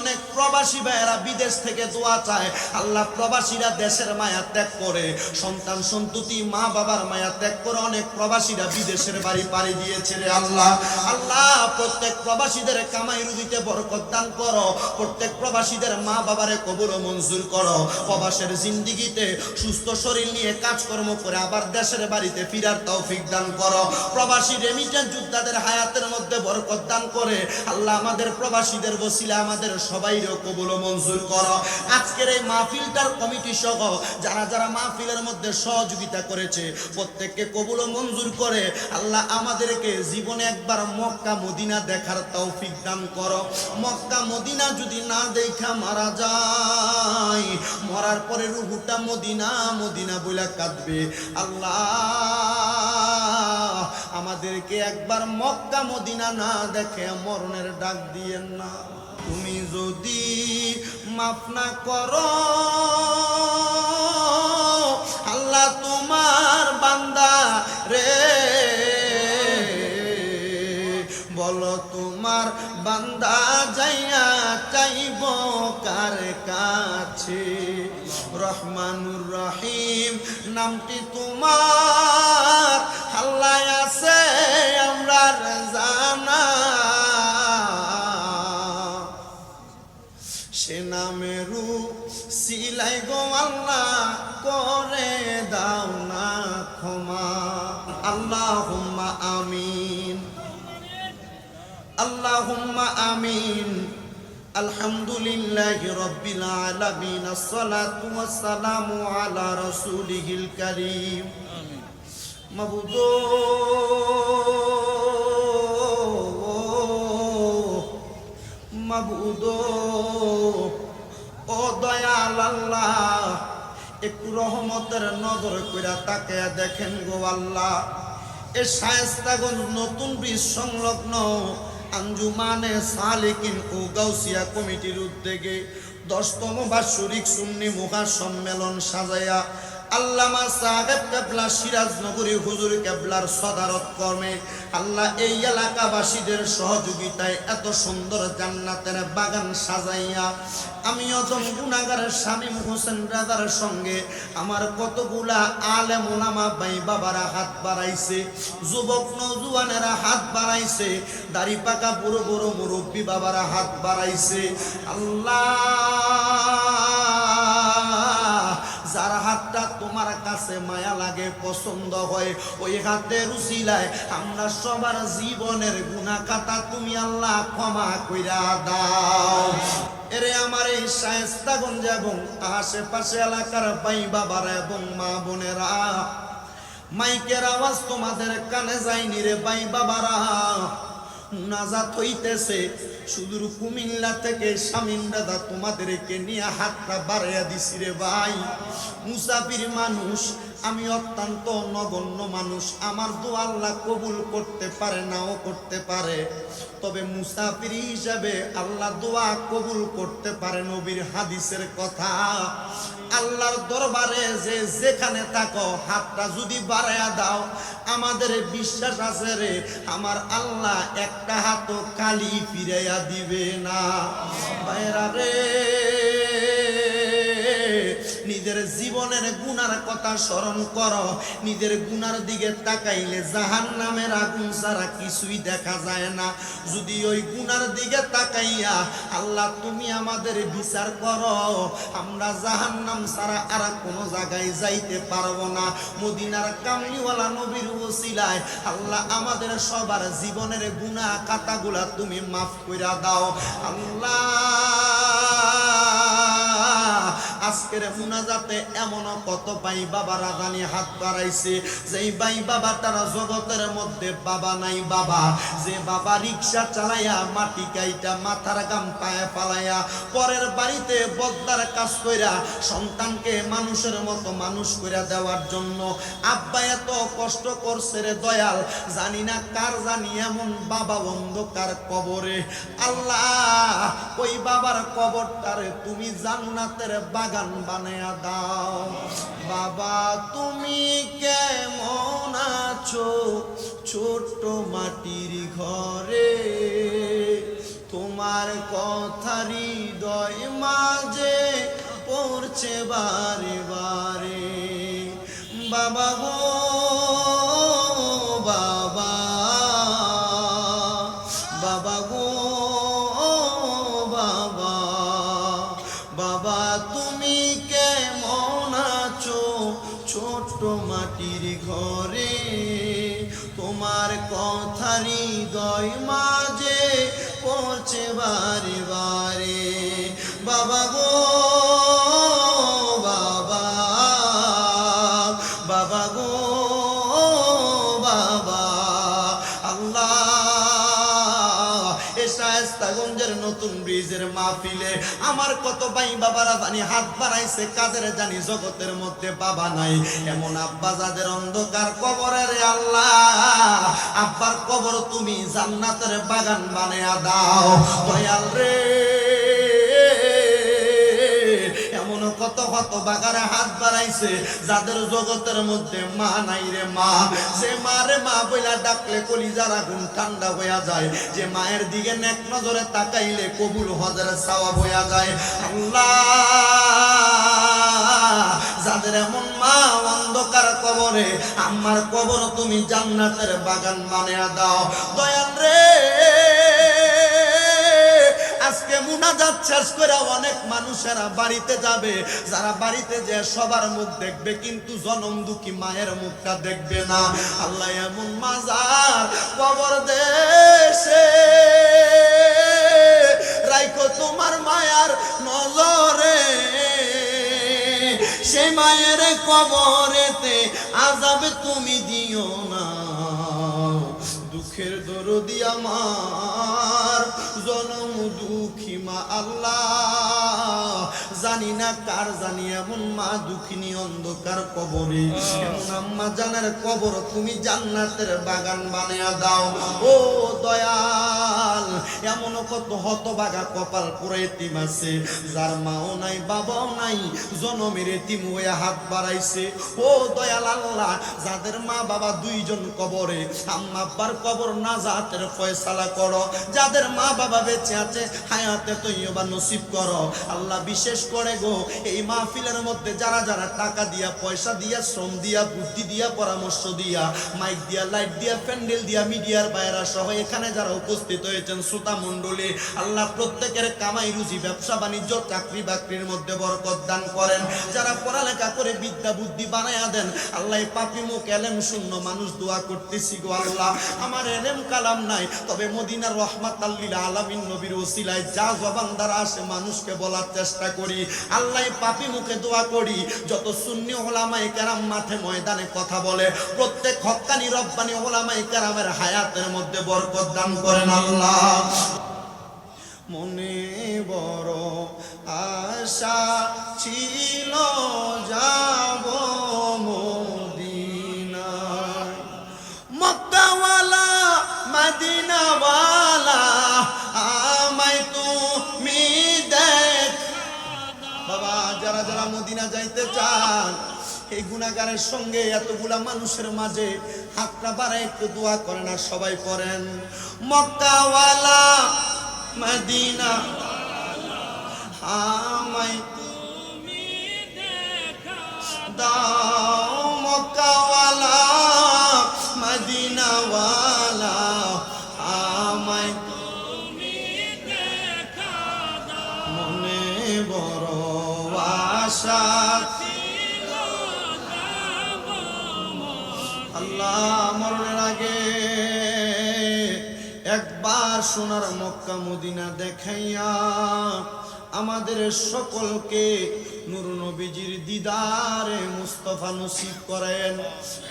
অনেক প্রবাসী ভাইয়েরা বিদেশ থেকে দোয়া চায়। আল্লাহ প্রবাসীরা দেশের মায়া ত্যাগ করে, সন্তান সন্ততি, মা বাবার মায়া ত্যাগ করে অনেক প্রবাসীরা বিদেশের বাড়ি পাড়ি দিয়েছে রে আল্লাহ। আল্লাহ, প্রত্যেক প্রবাসীদের কামাই বরকত দান করো। প্রত্যেক প্রবাসীদের মা বাবারে মঞ্জুর করো। প্রবাসের জিন্দিগিতে সুস্থ শরীর নিয়ে কাজকর্ম করে আবার দেশের বাড়িতে ফিরার তৌফিক দান করো। প্রবাসী রেমিটেন্স যোদ্ধাদের হায়াতের মধ্যে বরকত দান করে, আল্লাহ আমাদের প্রবাসীদের বসিলা আমাদের সবাইরও কবুল মঞ্জুর করো। আজকের এই মাহফিলটার কমিটি সহ যারা যারা মাহফিলের মধ্যে সহযোগিতা করেছে, প্রত্যেককে কবুল মঞ্জুর করে আল্লাহ আমাদেরকে জীবনে একবার মক্কা, মদিনা দেখার তৌফিক দান করো। মক্কা, মদিনা যদি না দেখা মারা যায়, মরার পরে রুহুটা মদিনা মদিনা বইলা কাঁদবে। আল্লাহ আমাদেরকে একবার মক্কা মদিনা না দেখে মরণের ডাক দিয়েন না। তুমি যদি মাফ না করো, আল্লাহ তোমার বান্দা রে। বলো তোমার বান্দা যাইয়া চাইব কার কাছে? রহমানুর রহিম নামটি তোমার আল্লাহুম্মা আমিন। আলহামদুলিল্লাহি রাব্বিল আলামিন। আসসালাতু ওয়াসসালামু আলা রাসূলিহিল কারীম। আমিন মাবুদু। মাবুদু। ও দয়াল আল্লাহ, একটু রহমতের নজর কইরা তাকে দেখেন গো আল্লাহ। এ শায়স্তাগঞ্জ নতুন বীজ সংলগ্ন আঞ্জুমানে সালিকিন ও গাউসিয়া কমিটির উদ্যোগে দশতম বাৎসরিক সুন্নি মুখার সম্মেলন সাজাইয়া আল্লামা সাহেব কেবলা সিরাজনগরী হুজুর কেবলার সদারত কর্মে, আল্লাহ এই এলাকাবাসীদের সহযোগিতায় এত সুন্দর জান্নাতের বাগান সাজাইয়া আমি অজম গুনাগারের শামীম হোসেন রাজার সঙ্গে আমার কতগুলা আলে মোলামা ভাই বাবারা হাত বাড়াইছে, যুবক নজুয়ানেরা হাত বাড়াইছে, দাড়ি পাকা বুড়ো বুড়ো মুরব্বী বাবারা হাত বাড়াইছে, আল্লাহ তোমার কাছে মায়া লাগে, পছন্দ হয়, ওই হাতের উসিলায় আমরা সবার জীবনের গুণা কাটা তুমি আল্লাহ ক্ষমা কইরা দাও। এরে আমার এই শায়েস্তাগঞ্জ এবং আশেপাশে এলাকার ভাই বাবারা এবং মা বোনেরা, মাইকের আওয়াজ তোমাদের কানে যায়নি রে ভাই বাবারা। মুনাজাত হইতেছে। সুদূর কুমিল্লা থেকে শামীম দাদা তোমাদেরকে নিয়ে হাতটা বাড়াইয়া দিছি রে ভাই। মুসাফির মানুষ আমি অত্যন্ত নগণ্য মানুষ। আমার দু আল্লাহ কবুল করতে পারে, নাও করতে পারে। তবে মুসাফির হিসাবে আল্লাহ দোয়া কবুল করতে পারে নবীর হাদিসের কথা। আল্লাহর দরবারে যে যেখানে থাকো, হাতটা যদি বাড়াইয়া দাও, আমাদের বিশ্বাস আছে রে, আমার আল্লাহ একটা হাতও কালি ফিরাইয়া দিবে না। বাইরা রে। নিজের জীবনের গুনার কথা স্মরণ করো। নিজের গুনার দিকে তাকাইলে জাহান নামের আগুন ছাড়া কিছুই দেখা যায় না। যদি ওই গুনার দিকে তাকাইয়া আল্লাহ তুমি আমাদের বিচার করো, আমরা জাহান নাম ছাড়া আর কোনো জায়গায় যাইতে পারব না। মদিনার কামলিওয়ালা নবীর ওসিলায় আল্লাহ আমাদের সবার জীবনের গুনাহ কাতাগুলা তুমি মাফ কইরা দাও। আল্লাহ আজকের মুনাজাতে এমন কত ভাই বাবারা জানি হাত বাড়াইছে। যেই ভাই বাবা তারা জগতের মধ্যে বাবা নাই বাবা। যে বাবা রিক্সা চালাইয়া মাটি কাইটা মাথার গাম পায়ে পালাইয়া পরের বাড়িতে বদ্দার কাজ কইরা সন্তানকে মানুষের মতো মানুষ কইরা দেওয়ার জন্য। আব্বা এত কষ্ট করছে রে দয়াল, জানি না কার জানি এমন বাবা অন্ধকার কবরে। আল্লাহ, ওই বাবার কবরটারে তুমি জান্নাতের বাগান বানায়া দাও। বাবা, তুমি কেমন আছো? ছোট্ট মাটির ঘরে। তোমার কথা হৃদয় মাঝে পড়ছে বারে বারে। বারে বারে বাবা গো ব্রিজের মাহফিলে। আমার কত ভাই বাবারা জানি, হাত বাড়াইছে, কাদের জানি জগতের মধ্যে বাবা নাই। এমন আব্বা যাদের অন্ধকার কবরের আল্লাহ। আব্বার কবর তুমি জান্নাতের বাগান বানিয়ে দাও। দয়াল রে। কত কত বাগারে হাত বাড়াইছে, যাদের জগতের মধ্যে মা নাই রে মা। যে মা রে মা বইলা ডাকলে কলিজার আগুন ঠান্ডা হইয়া যায়। যে মায়ের দিকে নেক নজরে তাকাইলে কবুল হজের সাওয়া হইয়া যায়। আল্লাহ, যাদের এমন মা অন্ধকার কবরে, আমার কবর তুমি জান্নাতের বাগান বানিয়ে দাও। দয়াল রে। মুনাজাত শেষ করে অনেক মানুষেরা বাড়িতে যাবে, যারা বাড়িতে যে সবার মুখ দেখবে, কিন্তু জনম দুঃখী মায়ের মুখটা দেখবে না। আল্লাহ এমন মাজার কবর দেশে। রাইখো তোমার মায়ার নজরে। সেই মায়ের কবরেতে আজাবে তুমি দিও না। দুঃখের দরদি আমার, জনম আল্লাহ জানি না কার জানি, এমন মা দুঃখিনী অন্ধকার কবরে। আম্মা জানের কবর তুমি জান্নাতের বাগান বানিয়ে দাও। ও দয়াল, এমন কত হতবাগা কপাল পুরো এতিম যার মাও নাই, বাবাও নাই, জনমের এতিম হয়ে হাত বাড়াইছে। ও দয়াল আল্লাহ, যাদের মা বাবা দুইজন কবরে, আম্মা আব্বার কবর না জাতের ফয়সালা করো। যাদের মা বাবা বেঁচে আছে, হায়াতে তৈবা নসিব করো। আল্লাহ বিশেষ করে গো। এই মাহফিলের মধ্যে যারা যারা টাকা দিয়া, পয়সা দিয়া, শ্রম দিয়া, বুদ্ধি দিয়া, পরামর্শ দিয়া মাইক দিয়া লাইট দিয়া, প্যান্ডেল দিয়া, মিডিয়ার বাইরা সহ এখানে যারা উপস্থিত হয়েছেন, শ্রোতা মণ্ডলী, আল্লাহ প্রত্যেকের কামাই, রুজি, ব্যবসা, বাণিজ্য, চাকরি বাকরির মধ্যে বরকত দান করেন। যারা পড়ালেখা করে বিদ্যা, বুদ্ধি বানায়া দেন, আল্লাহ পাপি মুখ, এলেম শূন্য মানুষ দোয়া করতেছি গো আল্লাহ। আমার এলেম কালাম নাই, তবে মদিনার রহমাত আল্লিল আলামিন নবীর ওসিলায় যা জবান দ্বারা আসে মানুষকে বলার চেষ্টা করি। আল্লাহ পাপি মুখে দোয়া করি, যত শূন্য ওলামাই কেরাম মাঠে ময়দানে কথা বলে, প্রত্যেক হকানি রব্বানি ওলামাই কেরামের হায়াতের মধ্যে বরকত দান করেন আল্লাহ। মনে বড় আশা ছিল যাইতে চান? এই গুণাগারের সঙ্গে এতগুলা মানুষের মাঝে হাতটা বাড়ায় একটু দোয়া করে না সবাই করেন মক্কাওয়ালা মদিনা আমায় দাও মক্কাওয়ালা। আল্লাহ মরণের আগে একবার সোনার মক্কা মদিনা দেখাইয়া আমাদের সকলকে নূর নবীজির দিদারে মুস্তফা নসিব করেন।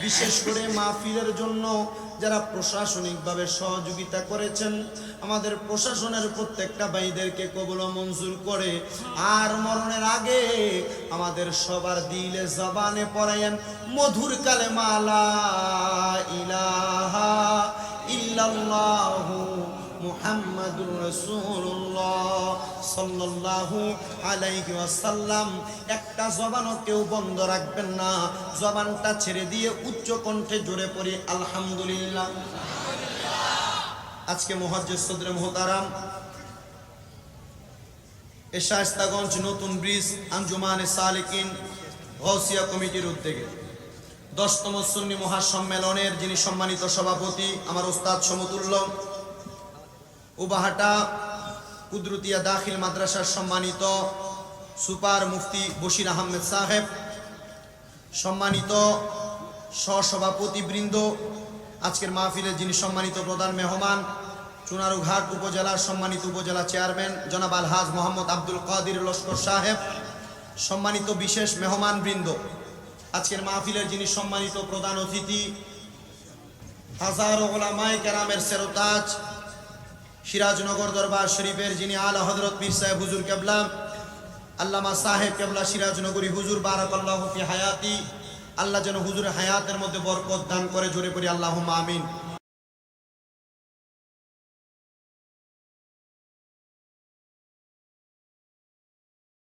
বিশেষ করে মাহফিলের জন্য যারা প্রশাসনিকভাবে সহযোগিতা করেছেন, আমাদের প্রশাসনের প্রত্যেকটা ভাইদেরকে কবল মঞ্জুর করে আর মরণের আগে আমাদের সবার দিলে জবানে পড়ায়েন মধুর কালে মালা ইলাহা ইল্লাল্লাহু মুহাম্মাদুর রাসূলুল্লাহ সাল্লাল্লাহু আলাইহি একটা জবানও কেউ বন্ধ রাখবেন না। জবানটা ছেড়ে দিয়ে উচ্চ কণ্ঠে জোরে পড়ি, আলহামদুলিল্লাহ। আজকে মুহাজ্জির সদরে মুহতারাম। এ শায়স্তাগঞ্জ নতুন ব্রিজ আঞ্জুমান সালিকিন গৌসিয়া কমিটির উদ্যোগে। দশতম সুন্নি মহাসম্মেলনের যিনি সম্মানিত সভাপতি, আমার ওস্তাদ সমতুল্য উবাহাটা কুদরতিয়া দাখিল মাদ্রাসার সম্মানিত সুপার মুফতি বশির আহমেদ সাহেব, সম্মানিত সহসভাপতি বৃন্দ আজকের মাহফিলে যিনি সম্মানিত প্রধান মেহমান, চুনারুঘাট উপজেলার সম্মানিত উপজেলা চেয়ারম্যান জনাব আলহাজ মোহাম্মদ আব্দুল কাদির লস্কর সাহেব, সম্মানিত বিশেষ মেহমান বৃন্দ আজকের মাহফিলের যিনি সম্মানিত প্রধান অতিথি, হাজার ওলামাই কেরামের সেরতাজ সিরাজনগর দরবার শরীফের যিনি আল হজরত মির সাহেব হুজুর কেবলাম আল্লামা সাহেব কেবলা সিরাজনগরী হুজুর, বারাকাল্লাহ ফি হায়াতি, আল্লাহ যেন হুজুর হায়াতের মধ্যে বরকত দান করে, জোরে করি আল্লাহ আমিন।